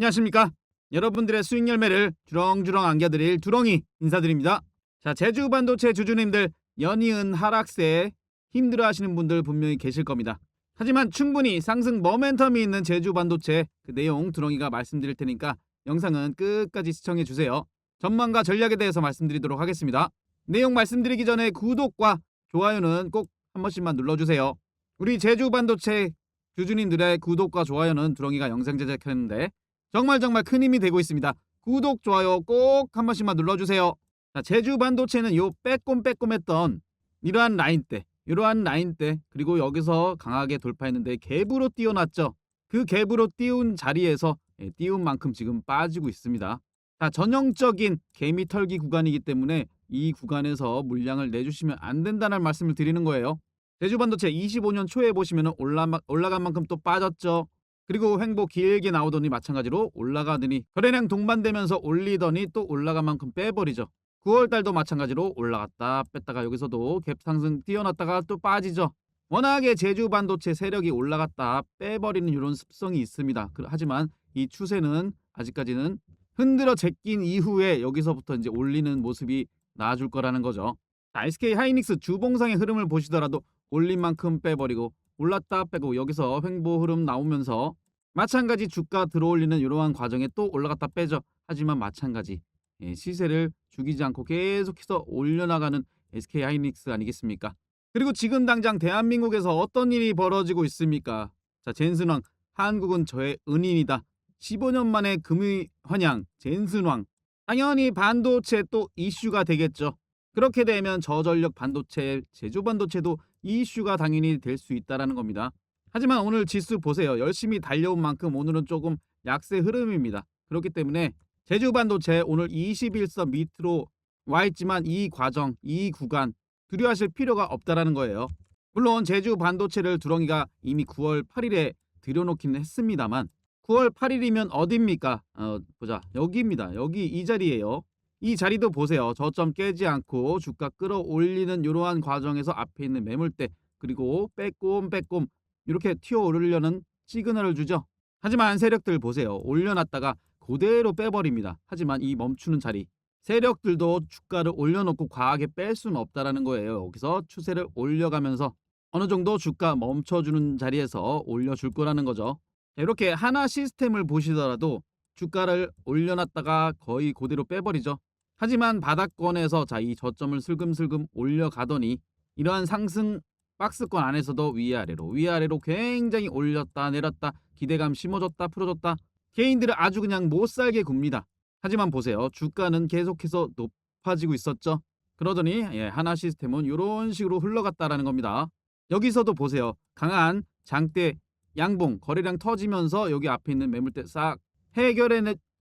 안녕하십니까? 여러분들의 수익 열매를 주렁주렁 안겨드릴 두렁이 인사드립니다. 자, 제주 반도체 주주님들 연이은 하락세에 힘들어하시는 분들 분명히 계실 겁니다. 하지만 충분히 상승 모멘텀이 있는 제주 반도체 그 내용 두렁이가 말씀드릴 테니까 영상은 끝까지 시청해 주세요. 전망과 전략에 대해서 말씀드리도록 하겠습니다. 내용 말씀드리기 전에 구독과 좋아요는 꼭 한 번씩만 눌러주세요. 우리 제주 반도체 주주님들의 구독과 좋아요는 두렁이가 영상 제작했는데 정말 정말 큰 힘이 되고 있습니다. 구독, 좋아요 꼭 한 번씩만 눌러주세요. 자, 제주 반도체는 요 빼꼼빼꼼했던 이러한 라인대, 이러한 라인대 그리고 여기서 강하게 돌파했는데 갭으로 띄워놨죠. 그 갭으로 띄운 자리에서 예, 띄운 만큼 지금 빠지고 있습니다. 자, 전형적인 개미 털기 구간이기 때문에 이 구간에서 물량을 내주시면 안 된다는 말씀을 드리는 거예요. 제주 반도체 25년 초에 보시면 올라, 올라간 만큼 또 빠졌죠. 그리고 횡보 길게 나오더니 마찬가지로 올라가더니 거래량 동반되면서 올리더니 또 올라간 만큼 빼버리죠. 9월달도 마찬가지로 올라갔다 뺐다가 여기서도 갭 상승 뛰어났다가 또 빠지죠. 워낙에 제주 반도체 세력이 올라갔다 빼버리는 이런 습성이 있습니다. 그- 하지만 이 추세는 아직까지는 흔들어 제낀 이후에 여기서부터 이제 올리는 모습이 나아줄 거라는 거죠. 자, SK 하이닉스 주봉상의 흐름을 보시더라도 올린 만큼 빼버리고 올랐다 빼고 여기서 횡보 흐름 나오면서 마찬가지 주가 들어올리는 이러한 과정에 또 올라갔다 빼죠. 하지만 마찬가지 예, 시세를 죽이지 않고 계속해서 올려나가는 SK 하이닉스 아니겠습니까? 그리고 지금 당장 대한민국에서 어떤 일이 벌어지고 있습니까? 자, 젠슨왕 한국은 저의 은인이다. 15년 만에 금의 환영 젠슨왕 당연히 반도체 또 이슈가 되겠죠. 그렇게 되면 저전력 반도체, 제조 반도체도 이슈가 당연히 될 수 있다라는 겁니다. 하지만 오늘 지수 보세요. 열심히 달려온 만큼 오늘은 조금 약세 흐름입니다. 그렇기 때문에 제주 반도체 오늘 21선 밑으로 와 있지만 이 과정, 이 구간 두려워하실 필요가 없다라는 거예요. 물론 제주 반도체를 두렁이가 이미 9월 8일에 들여놓기는 했습니다만 9월 8일이면 어디입니까? 어, 보자. 여기입니다. 여기 이 자리예요. 이 자리도 보세요. 저점 깨지 않고 주가 끌어올리는 이러한 과정에서 앞에 있는 매물대 그리고 빼꼼 빼꼼 이렇게 튀어오르려는 시그널을 주죠. 하지만 세력들 보세요. 올려놨다가 그대로 빼버립니다. 하지만 이 멈추는 자리 세력들도 주가를 올려놓고 과하게 뺄 수는 없다라는 거예요. 여기서 추세를 올려가면서 어느 정도 주가 멈춰주는 자리에서 올려줄 거라는 거죠. 이렇게 하나 시스템을 보시더라도 주가를 올려놨다가 거의 그대로 빼버리죠. 하지만 바닥권에서 자 이 저점을 슬금슬금 올려가더니 이러한 상승 박스권 안에서도 위아래로 위아래로 굉장히 올렸다 내렸다 기대감 심어줬다 풀어줬다 개인들을 아주 그냥 못살게 굽니다. 하지만 보세요 주가는 계속해서 높아지고 있었죠. 그러더니 예, 하나 시스템은 이런 식으로 흘러갔다라는 겁니다. 여기서도 보세요 강한 장대 양봉 거래량 터지면서 여기 앞에 있는 매물대 싹 해결해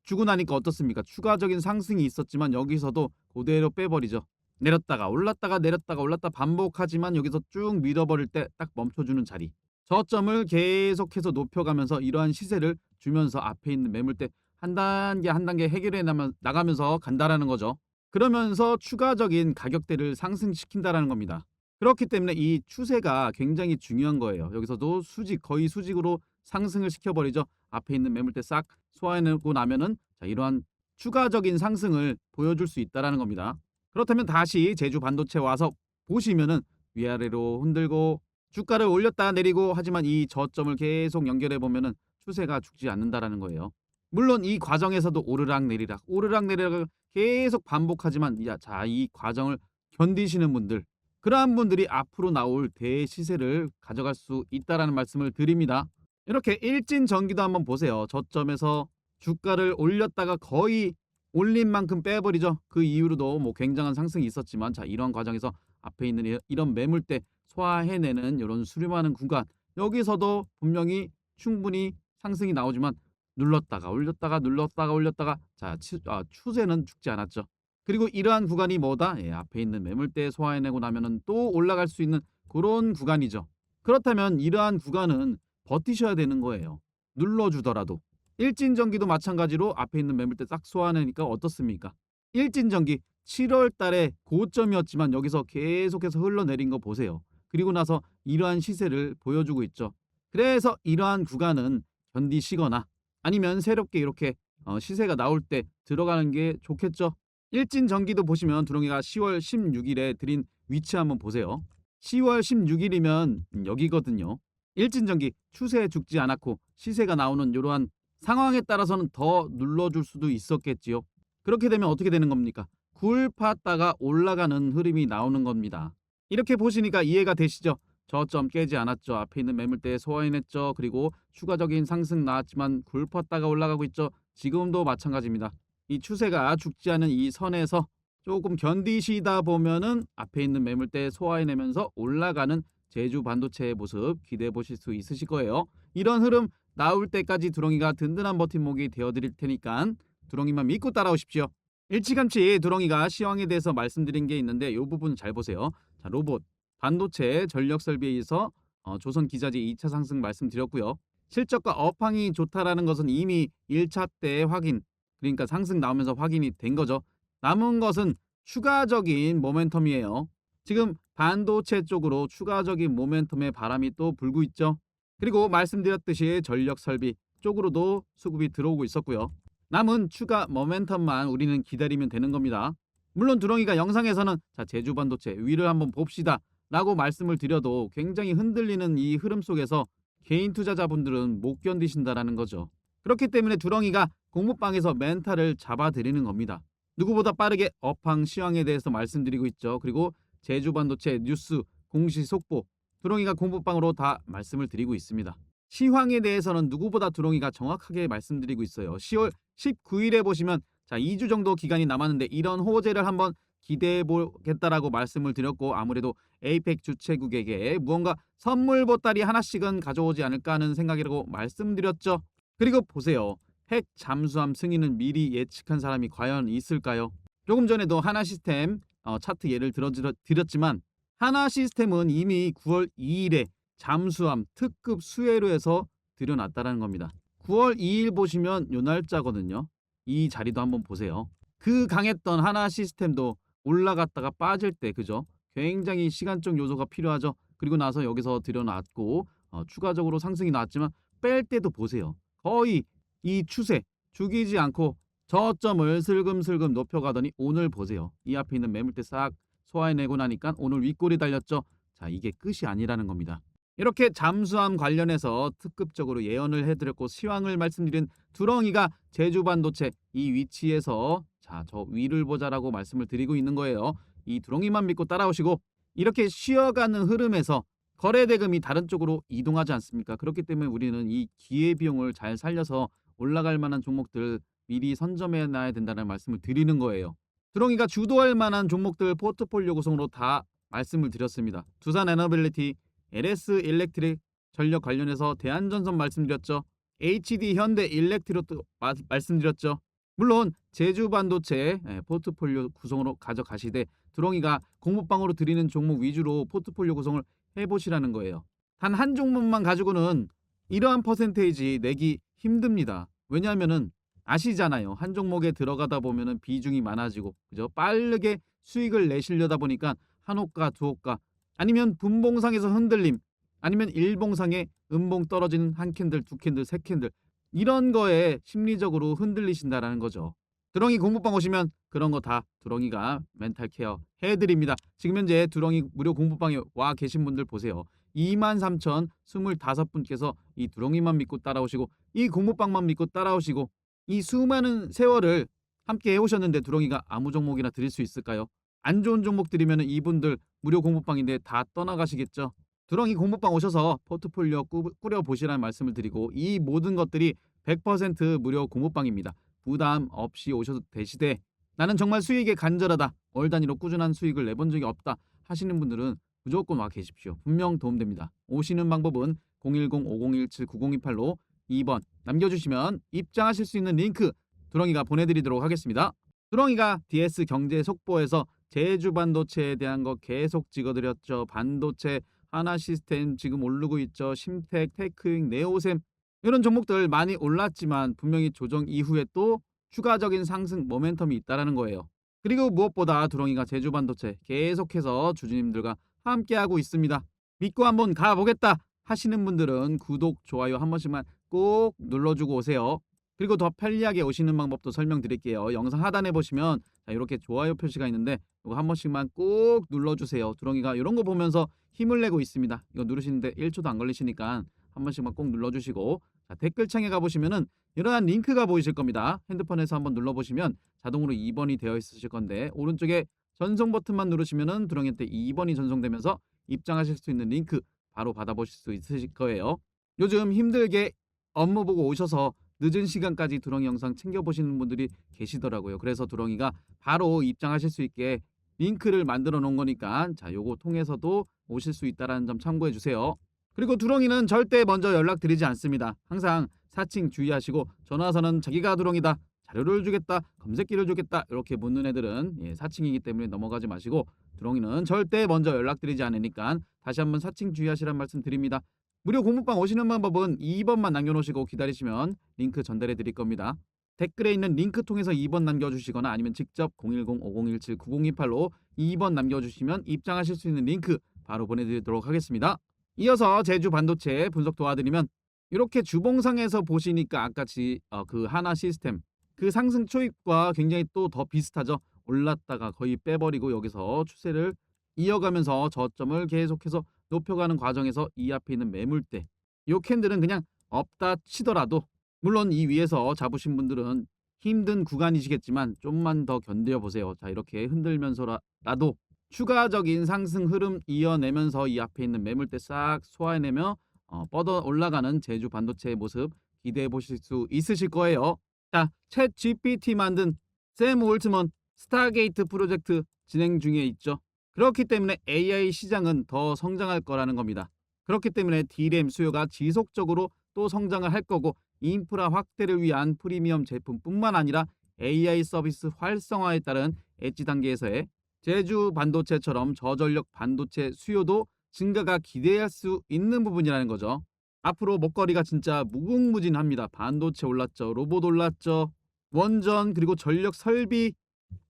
주고 나니까 어떻습니까? 추가적인 상승이 있었지만 여기서도 그대로 빼버리죠. 내렸다가 올랐다가 내렸다가 올랐다 반복하지만 여기서 쭉 밀어버릴 때 딱 멈춰주는 자리. 저점을 계속해서 높여가면서 이러한 시세를 주면서 앞에 있는 매물대 한 단계 한 단계 해결해 나가면서 간다라는 거죠. 그러면서 추가적인 가격대를 상승시킨다라는 겁니다. 그렇기 때문에 이 추세가 굉장히 중요한 거예요. 여기서도 수직 거의 수직으로 상승을 시켜버리죠. 앞에 있는 매물대 싹 소화해내고 나면은 자, 이러한 추가적인 상승을 보여줄 수 있다라는 겁니다. 그렇다면 다시 제주 반도체 와서 보시면은 위아래로 흔들고 주가를 올렸다 내리고 하지만 이 저점을 계속 연결해 보면은 추세가 죽지 않는다라는 거예요. 물론 이 과정에서도 오르락 내리락 오르락 내리락을 계속 반복하지만 야, 자, 이 과정을 견디시는 분들 그러한 분들이 앞으로 나올 대시세를 가져갈 수 있다라는 말씀을 드립니다. 이렇게 일진 전기도 한번 보세요. 저점에서 주가를 올렸다가 거의 올린 만큼 빼버리죠. 그 이후로도 뭐 굉장한 상승이 있었지만 자 이런 과정에서 앞에 있는 이- 이런 매물대 소화해내는 이런 수렴하는 구간 여기서도 분명히 충분히 상승이 나오지만 눌렀다가 올렸다가 눌렀다가 올렸다가 자 추, 아, 추세는 죽지 않았죠. 그리고 이러한 구간이 뭐다? 예, 앞에 있는 매물대 소화해내고 나면은 또 올라갈 수 있는 그런 구간이죠. 그렇다면 이러한 구간은 버티셔야 되는 거예요. 눌러주더라도 일진전기도 마찬가지로 앞에 있는 매물대 싹 소화하니까 어떻습니까? 일진전기 7월 달에 고점이었지만 여기서 계속해서 흘러내린 거 보세요. 그리고 나서 이러한 시세를 보여주고 있죠. 그래서 이러한 구간은 견디시거나 아니면 새롭게 이렇게 어, 시세가 나올 때 들어가는 게 좋겠죠. 일진 전기도 보시면 두렁이가 10월 16일에 드린 위치 한번 보세요. 10월 16일이면 여기거든요. 일진 전기 추세에 죽지 않았고 시세가 나오는 이러한 상황에 따라서는 더 눌러줄 수도 있었겠지요. 그렇게 되면 어떻게 되는 겁니까? 굴 팠다가 올라가는 흐름이 나오는 겁니다. 이렇게 보시니까 이해가 되시죠? 저점 깨지 않았죠. 앞에 있는 매물대 소화해냈죠. 그리고 추가적인 상승 나왔지만 굴 팠다가 올라가고 있죠. 지금도 마찬가지입니다. 이 추세가 죽지 않은 이 선에서 조금 견디시다 보면은 앞에 있는 매물대 소화해내면서 올라가는 제주 반도체의 모습 기대해 보실 수 있으실 거예요. 이런 흐름 나올 때까지 두렁이가 든든한 버팀목이 되어드릴 테니까 두렁이만 믿고 따라오십시오. 일찌감치 두렁이가 시황에 대해서 말씀드린 게 있는데 이 부분 잘 보세요. 자, 로봇, 반도체, 전력 설비에 의해서 어, 조선 기자재 2차 상승 말씀드렸고요. 실적과 업황이 좋다라는 것은 이미 1차 때 확인, 그러니까 상승 나오면서 확인이 된 거죠. 남은 것은 추가적인 모멘텀이에요. 지금 반도체 쪽으로 추가적인 모멘텀의 바람이 또 불고 있죠. 그리고 말씀드렸듯이 전력 설비 쪽으로도 수급이 들어오고 있었고요. 남은 추가 모멘텀만 우리는 기다리면 되는 겁니다. 물론 두렁이가 영상에서는 자 제주 반도체 위를 한번 봅시다 라고 말씀을 드려도 굉장히 흔들리는 이 흐름 속에서 개인 투자자분들은 못 견디신다라는 거죠. 그렇기 때문에 두렁이가 공모방에서 멘탈을 잡아드리는 겁니다. 누구보다 빠르게 업황 시황에 대해서 말씀드리고 있죠. 그리고 제주 반도체 뉴스 공시 속보 두렁이가 공부방으로 다 말씀을 드리고 있습니다. 시황에 대해서는 누구보다 두렁이가 정확하게 말씀드리고 있어요. 10월 19일에 보시면 자 2주 정도 기간이 남았는데 이런 호재를 한번 기대해 보겠다라고 말씀을 드렸고 아무래도 에이펙 주최국에게 무언가 선물 보따리 하나씩은 가져오지 않을까 하는 생각이라고 말씀드렸죠. 그리고 보세요. 핵 잠수함 승인은 미리 예측한 사람이 과연 있을까요? 조금 전에도 하나 시스템 어, 차트 예를 들어드렸지만 하나 시스템은 이미 9월 2일에 잠수함 특급 수혜로 해서 들여놨다는 겁니다. 9월 2일 보시면 요 날짜거든요. 이 자리도 한번 보세요. 그 강했던 하나 시스템도 올라갔다가 빠질 때 그죠? 굉장히 시간적 요소가 필요하죠. 그리고 나서 여기서 들여놨고 어, 추가적으로 상승이 나왔지만 뺄 때도 보세요. 거의 이 추세 죽이지 않고 저점을 슬금슬금 높여가더니 오늘 보세요. 이 앞에 있는 매물대 싹 소화해내고 나니까 오늘 윗골이 달렸죠. 자 이게 끝이 아니라는 겁니다. 이렇게 잠수함 관련해서 특급적으로 예언을 해드렸고 시황을 말씀드린 두렁이가 제주 반도체 이 위치에서 자 저 위를 보자라고 말씀을 드리고 있는 거예요. 이 두렁이만 믿고 따라오시고 이렇게 쉬어가는 흐름에서 거래 대금이 다른 쪽으로 이동하지 않습니까? 그렇기 때문에 우리는 이 기회 비용을 잘 살려서 올라갈 만한 종목들 미리 선점해 놔야 된다는 말씀을 드리는 거예요. 두렁이가 주도할 만한 종목들 포트폴리오 구성으로 다 말씀을 드렸습니다. 두산 에너빌리티, LS 일렉트릭 전력 관련해서 대한전선 말씀드렸죠. HD 현대 일렉트로도 마, 말씀드렸죠. 물론 제주 반도체 예, 포트폴리오 구성으로 가져가시되 두렁이가 공모방으로 드리는 종목 위주로 포트폴리오 구성을 해보시라는 거예요. 단 한 종목만 가지고는 이러한 퍼센테이지 내기 힘듭니다. 왜냐하면은 아시잖아요. 한 종목에 들어가다 보면은 비중이 많아지고 그죠? 빠르게 수익을 내시려다 보니까 한 호가 두 호가 아니면 분봉상에서 흔들림 아니면 일봉상에 음봉 떨어지는 한 캔들 두 캔들 세 캔들 이런 거에 심리적으로 흔들리신다라는 거죠. 두렁이 공부방 오시면 그런 거 다 두렁이가 멘탈 케어 해드립니다. 지금 현재 두렁이 무료 공부방에 와 계신 분들 보세요. 23,025분께서 이 두렁이만 믿고 따라오시고 이 공부방만 믿고 따라오시고 이 수많은 세월을 함께 해오셨는데 두렁이가 아무 종목이나 드릴 수 있을까요? 안 좋은 종목 드리면 이분들 무료 공부방인데 다 떠나가시겠죠? 두렁이 공부방 오셔서 포트폴리오 꾸, 꾸려보시라는 말씀을 드리고 이 모든 것들이 100% 무료 공부방입니다. 부담 없이 오셔도 되시되 나는 정말 수익에 간절하다. 월 단위로 꾸준한 수익을 내본 적이 없다 하시는 분들은 무조건 와 계십시오. 분명 도움됩니다. 오시는 방법은 010-5017-9028로 2번 남겨주시면 입장하실 수 있는 링크 두렁이가 보내드리도록 하겠습니다. 두렁이가 DS 경제 속보에서 제주 반도체에 대한 거 계속 찍어드렸죠. 반도체 하나 시스템 지금 오르고 있죠. 심텍, 테크잉, 네오셈 이런 종목들 많이 올랐지만 분명히 조정 이후에 또 추가적인 상승 모멘텀이 있다라는 거예요. 그리고 무엇보다 두렁이가 제주 반도체 계속해서 주주님들과 함께하고 있습니다. 믿고 한번 가보겠다 하시는 분들은 구독, 좋아요 한 번씩만 꼭 눌러주고 오세요. 그리고 더 편리하게 오시는 방법도 설명드릴게요. 영상 하단에 보시면 자, 이렇게 좋아요 표시가 있는데 이거 한 번씩만 꼭 눌러주세요. 두렁이가 이런 거 보면서 힘을 내고 있습니다. 이거 누르시는데 1초도 안 걸리시니까 한 번씩만 꼭 눌러주시고 자, 댓글창에 가보시면은 이러한 링크가 보이실 겁니다. 핸드폰에서 한번 눌러보시면 자동으로 2번이 되어 있으실 건데 오른쪽에 전송 버튼만 누르시면은 두렁이 때 2번이 전송되면서 입장하실 수 있는 링크 바로 받아보실 수 있으실 거예요. 요즘 힘들게 업무 보고 오셔서 늦은 시간까지 두렁이 영상 챙겨보시는 분들이 계시더라고요. 그래서 두렁이가 바로 입장하실 수 있게 링크를 만들어 놓은 거니까 자 요거 통해서도 오실 수 있다라는 점 참고해 주세요. 그리고 두렁이는 절대 먼저 연락드리지 않습니다. 항상 사칭 주의하시고 전화서는 자기가 두렁이다. 자료를 주겠다. 검색기를 주겠다. 이렇게 묻는 애들은 예, 사칭이기 때문에 넘어가지 마시고 두렁이는 절대 먼저 연락드리지 않으니까 다시 한번 사칭 주의하시란 말씀 드립니다. 무료 공부방 오시는 방법은 2번만 남겨놓으시고 기다리시면 링크 전달해 드릴 겁니다. 댓글에 있는 링크 통해서 2번 남겨주시거나 아니면 직접 010-5017-9028로 2번 남겨주시면 입장하실 수 있는 링크 바로 보내드리도록 하겠습니다. 이어서 제주 반도체 분석 도와드리면 이렇게 주봉상에서 보시니까 아까지 어, 그 하나 시스템 그 상승 초입과 굉장히 또 더 비슷하죠. 올랐다가 거의 빼버리고 여기서 추세를 이어가면서 저점을 계속해서 높여가는 과정에서 이 앞에 있는 매물대 요 캔들은 그냥 없다 치더라도 물론 이 위에서 잡으신 분들은 힘든 구간이시겠지만 좀만 더 견뎌 보세요. 자 이렇게 흔들면서라도 추가적인 상승 흐름 이어내면서 이 앞에 있는 매물대 싹 소화해내며 어, 뻗어 올라가는 제주 반도체의 모습 기대해 보실 수 있으실 거예요. 자, 챗 GPT 만든 샘 올트먼 스타게이트 프로젝트 진행 중에 있죠. 그렇기 때문에 AI 시장은 더 성장할 거라는 겁니다. 그렇기 때문에 D램 수요가 지속적으로 또 성장을 할 거고 인프라 확대를 위한 프리미엄 제품뿐만 아니라 AI 서비스 활성화에 따른 엣지 단계에서의 제주 반도체처럼 저전력 반도체 수요도 증가가 기대할 수 있는 부분이라는 거죠. 앞으로 먹거리가 진짜 무궁무진합니다. 반도체 올랐죠. 로봇 올랐죠. 원전 그리고 전력 설비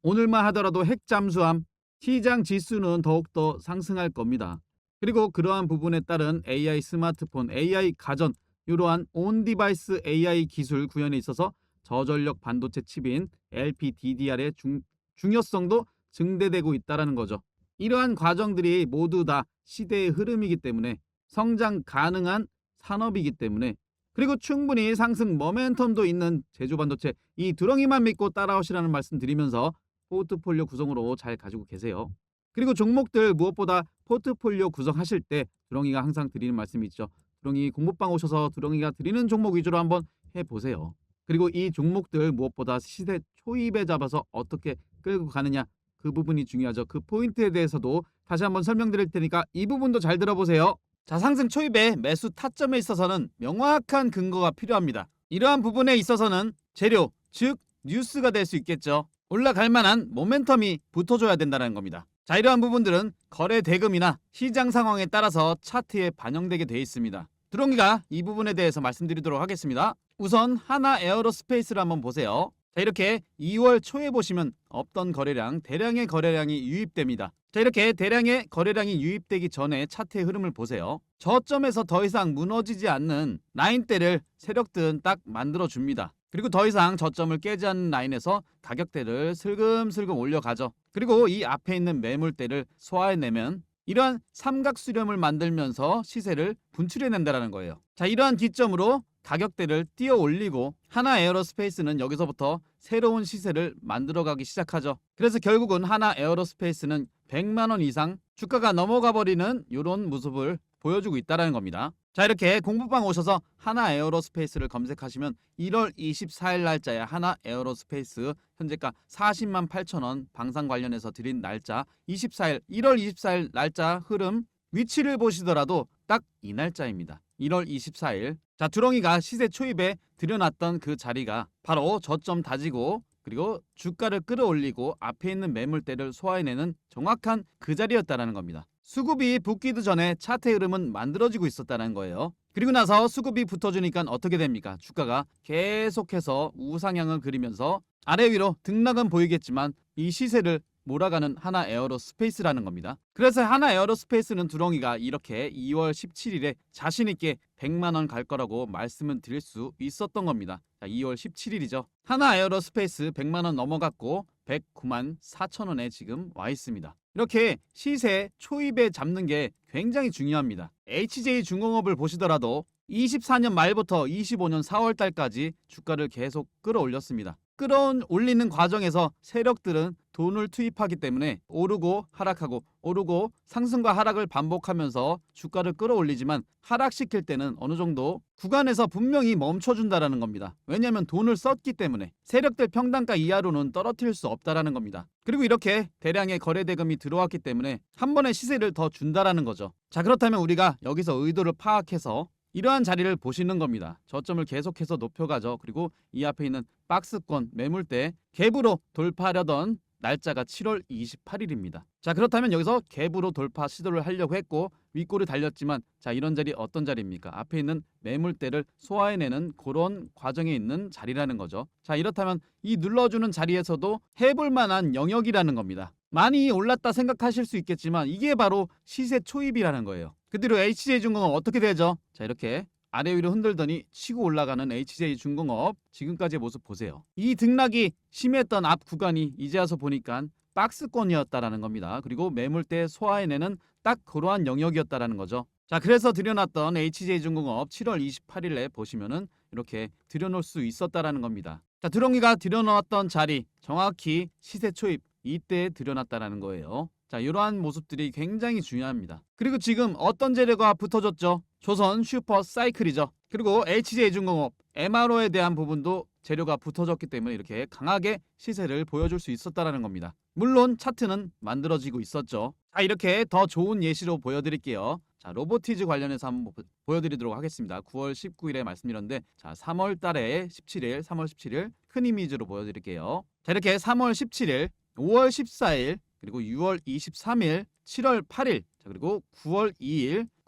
오늘만 하더라도 핵 잠수함 시장 지수는 더욱더 상승할 겁니다. 그리고 그러한 부분에 따른 AI 스마트폰, AI 가전 이러한 온 디바이스 AI 기술 구현에 있어서 저전력 반도체 칩인 LPDDR의 중, 중요성도 증대되고 있다라는 거죠. 이러한 과정들이 모두 다 시대의 흐름이기 때문에 성장 가능한 산업이기 때문에 그리고 충분히 상승 모멘텀도 있는 제조 반도체 이 두렁이만 믿고 따라오시라는 말씀 드리면서 포트폴리오 구성으로 잘 가지고 계세요. 그리고 종목들 무엇보다 포트폴리오 구성하실 때 두렁이가 항상 드리는 말씀이 있죠. 두렁이 공부방 오셔서 두렁이가 드리는 종목 위주로 한번 해보세요. 그리고 이 종목들 무엇보다 시세 초입에 잡아서 어떻게 끌고 가느냐 그 부분이 중요하죠. 그 포인트에 대해서도 다시 한번 설명드릴 테니까 이 부분도 잘 들어보세요. 자 상승 초입의 매수 타점에 있어서는 명확한 근거가 필요합니다. 이러한 부분에 있어서는 재료, 즉 뉴스가 될 수 있겠죠. 올라갈 만한 모멘텀이 붙어줘야 된다는 겁니다. 자 이러한 부분들은 거래 대금이나 시장 상황에 따라서 차트에 반영되게 되어 있습니다. 두렁이가 이 부분에 대해서 말씀드리도록 하겠습니다. 우선 하나 에어로스페이스를 한번 보세요. 자 이렇게 2월 초에 보시면 없던 거래량, 대량의 거래량이 유입됩니다. 자 이렇게 대량의 거래량이 유입되기 전에 차트의 흐름을 보세요. 저점에서 더 이상 무너지지 않는 라인대를 세력들은 딱 만들어 줍니다. 그리고 더 이상 저점을 깨지 않는 라인에서 가격대를 슬금슬금 올려가죠. 그리고 이 앞에 있는 매물대를 소화해내면 이러한 삼각 수렴을 만들면서 시세를 분출해낸다라는 거예요. 자, 이러한 기점으로 가격대를 띄어 올리고 하나 에어로스페이스는 여기서부터 새로운 시세를 만들어가기 시작하죠. 그래서 결국은 하나 에어로스페이스는 100만 원 이상 주가가 넘어가 버리는 이런 모습을 보여주고 있다는 겁니다. 자 이렇게 공부방 오셔서 하나 에어로스페이스를 검색하시면 1월 24일 날짜에 하나 에어로스페이스 현재가 40만 8천 원 방산 관련해서 드린 날짜 24일 1월 24일 날짜 흐름 위치를 보시더라도 딱 이 날짜입니다. 1월 24일 자 두렁이가 시세 초입에 들여놨던 그 자리가 바로 저점 다지고 그리고 주가를 끌어올리고 앞에 있는 매물대를 소화해내는 정확한 그 자리였다라는 겁니다. 수급이 붙기도 전에 차트 흐름은 만들어지고 있었다는 거예요. 그리고 나서 수급이 붙어주니까 어떻게 됩니까? 주가가 계속해서 우상향을 그리면서 아래 위로 등락은 보이겠지만 이 시세를 몰아가는 하나 에어로스페이스라는 겁니다. 그래서 하나 에어로스페이스는 두렁이가 이렇게 2월 17일에 자신 있게 100만 원 갈 거라고 말씀을 드릴 수 있었던 겁니다. 자, 2월 17일이죠. 하나 에어로스페이스 100만 원 넘어갔고 109만 4천 원에 지금 와 있습니다. 이렇게 시세 초입에 잡는 게 굉장히 중요합니다. HJ 중공업을 보시더라도 24년 말부터 25년 4월 달까지 주가를 계속 끌어올렸습니다. 끌어올리는 과정에서 세력들은 돈을 투입하기 때문에 오르고 하락하고 오르고 상승과 하락을 반복하면서 주가를 끌어올리지만 하락시킬 때는 어느 정도 구간에서 분명히 멈춰준다라는 겁니다. 왜냐하면 돈을 썼기 때문에 세력들 평단가 이하로는 떨어뜨릴 수 없다라는 겁니다. 그리고 이렇게 대량의 거래 대금이 들어왔기 때문에 한 번에 시세를 더 준다라는 거죠. 자 그렇다면 우리가 여기서 의도를 파악해서 이러한 자리를 보시는 겁니다. 저점을 계속해서 높여가죠. 그리고 이 앞에 있는 박스권 매물대 갭으로 돌파하려던 날짜가 7월 28일입니다. 자 그렇다면 여기서 갭으로 돌파 시도를 하려고 했고 윗골이 달렸지만 자 이런 자리 어떤 자리입니까? 앞에 있는 매물대를 소화해내는 그런 과정에 있는 자리라는 거죠. 자 이렇다면 이 눌러주는 자리에서도 해볼 만한 영역이라는 겁니다. 많이 올랐다 생각하실 수 있겠지만 이게 바로 시세 초입이라는 거예요. 그대로 HJ중공업 어떻게 되죠? 자 이렇게 아래 위로 흔들더니 치고 올라가는 HJ중공업 지금까지의 모습 보세요. 이 등락이 심했던 앞 구간이 이제 와서 보니까 박스권이었다라는 겁니다. 그리고 매물대 소화해내는 딱 그러한 영역이었다라는 거죠. 자 그래서 들여놨던 HJ중공업 7월 28일에 보시면은 이렇게 들여놓을 수 있었다라는 겁니다. 자 드렁이가 들여놓았던 자리 정확히 시세 초입 이때 들여놨다라는 거예요. 자 이러한 모습들이 굉장히 중요합니다. 그리고 지금 어떤 재료가 붙어졌죠? 조선 슈퍼 사이클이죠. 그리고 HJ중공업 MRO에 대한 부분도 재료가 붙어졌기 때문에 이렇게 강하게 시세를 보여줄 수 있었다라는 겁니다. 물론 차트는 만들어지고 있었죠. 자 이렇게 더 좋은 예시로 보여드릴게요. 자 로보티즈 관련해서 한번 보- 보여드리도록 하겠습니다. 9월 19일에 말씀드렸는데 자 3월 달에 17일, 3월 17일 큰 이미지로 보여드릴게요. 자 이렇게 3월 17일, 5월 14일, 그리고 6월 23일, 7월 8일, 자 그리고 9월 2일,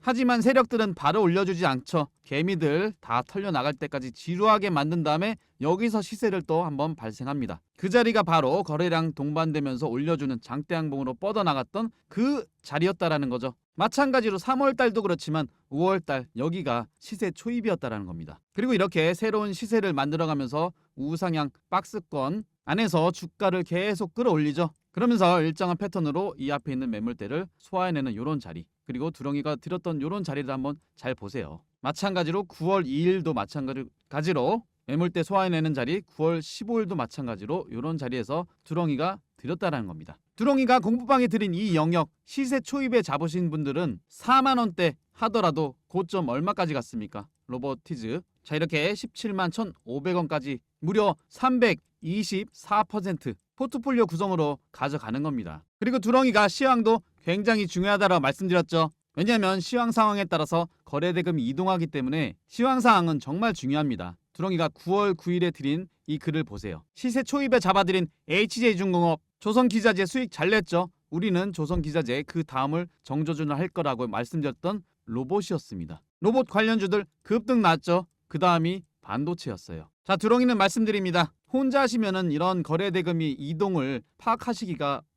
하지만 세력들은 바로 올려주지 않죠. 개미들 다 털려 나갈 때까지 지루하게 만든 다음에 여기서 시세를 또 한번 발생합니다. 그 자리가 바로 거래량 동반되면서 올려주는 장대양봉으로 뻗어나갔던 그 자리였다라는 거죠. 마찬가지로 3월 달도 그렇지만 5월 달 여기가 시세 초입이었다라는 겁니다. 그리고 이렇게 새로운 시세를 만들어가면서 우상향 박스권 안에서 주가를 계속 끌어올리죠. 그러면서 일정한 패턴으로 이 앞에 있는 매물대를 소화해내는 이런 자리 그리고 두렁이가 들었던 이런 자리를 한번 잘 보세요. 마찬가지로 9월 2일도 마찬가지로 매물대 소화해내는 자리 9월 15일도 마찬가지로 이런 자리에서 두렁이가 들였다라는 겁니다. 두렁이가 공부방에 들인 이 영역 시세 초입에 잡으신 분들은 4만 원대 하더라도 고점 얼마까지 갔습니까? 로버티즈 자 이렇게 17만 1,500원까지 무려 324% 포트폴리오 구성으로 가져가는 겁니다. 그리고 두렁이가 시황도 굉장히 중요하다고 말씀드렸죠. 왜냐하면 시황 상황에 따라서 거래 대금이 이동하기 때문에 시황 상황은 정말 중요합니다. 두렁이가 9월 9일에 드린 이 글을 보세요. 시세 초입에 잡아드린 HJ중공업 조선기자재 수익 잘 냈죠. 우리는 조선기자재 그 다음을 정조준을 할 거라고 말씀드렸던 로봇이었습니다. 로봇 관련주들 급등 났죠. 그 다음이 반도체였어요. 자, 두렁이는 말씀드립니다. 혼자 하시면은 이런 거래 대금이 이동을 파악하시기가